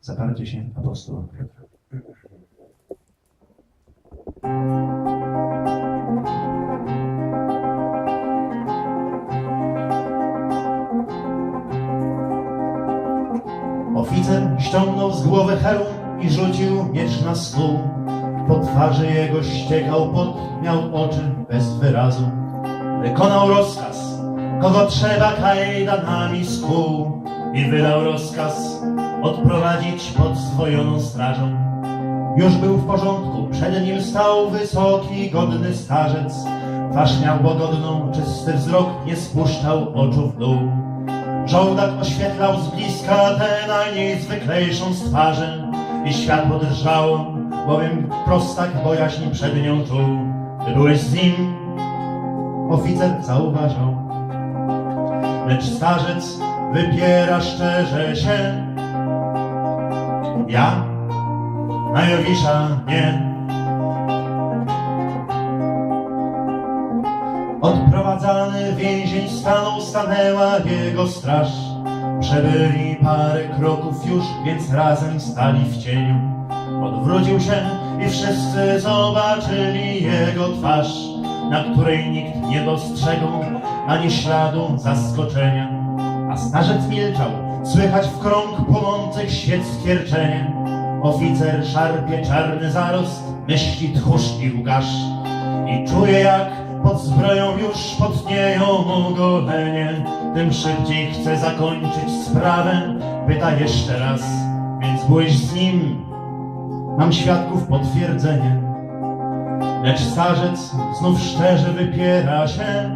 Zaparcie się apostoła Piotra. Oficer ściągnął z głowy hełm i rzucił miecz na stół. Po twarzy jego ściekał pot, miał oczy bez wyrazu. Wykonał rozkaz, kogo trzeba kajdanami skół i wydał rozkaz odprowadzić pod swojoną strażą. Już był w porządku, przed nim stał wysoki, godny starzec. Twarz miał łagodną, czysty wzrok, nie spuszczał oczu w dół. Żołdak oświetlał z bliska tę najniezwyklejszą z twarzy i światło drżało, bowiem prostak bojaźń przed nią czuł. Ty byłeś z nim, oficer zauważał. Lecz starzec wypiera szczerze się. Ja? Na Jowisza nie. Odprowadzany więzień stanął, stanęła jego straż. Przebyli parę kroków już, więc razem stali w cieniu. Odwrócił się i wszyscy zobaczyli jego twarz, na której nikt nie dostrzegł ani śladu zaskoczenia. A starzec milczał, słychać w krąg płonących świec stwierczenie. Oficer szarpie czarny zarost, myśli tchórz i łgarz. I czuje jak pod zbroją już potnieją mu golenie. Tym szybciej chce zakończyć sprawę, pyta jeszcze raz, więc byłeś z nim. Mam świadków potwierdzenie. Lecz starzec znów szczerze wypiera się.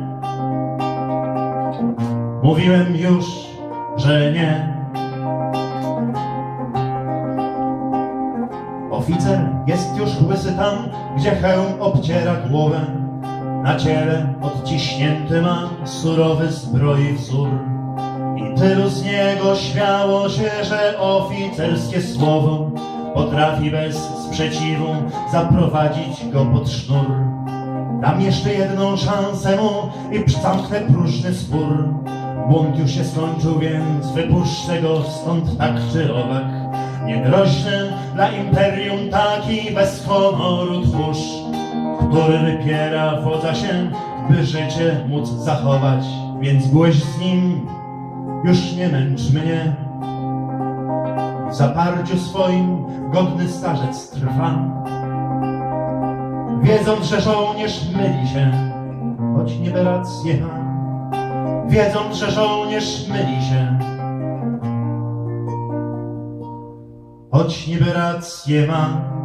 Mówiłem już, że nie. Oficer jest już łysy tam, gdzie hełm obciera głowę. Na ciele odciśnięty ma surowy zbroi wzór. I tylu z niego śmiało się, że oficerskie słowo potrafi bez sprzeciwu zaprowadzić go pod sznur. Dam jeszcze jedną szansę mu i zamknę próżny spór. Błąd już się skończył, więc wypuszczę go stąd tak czy owak. Niegroźny dla imperium taki bez honoru tchórz, który wypiera wodza się, by życie móc zachować. Więc byłeś z nim, już nie męcz mnie. W zaparciu swoim godny starzec trwa. Wiedząc, że żołnierz myli się, choć niby rację. Wiedząc, że żołnierz myli się, choć niby rację ma.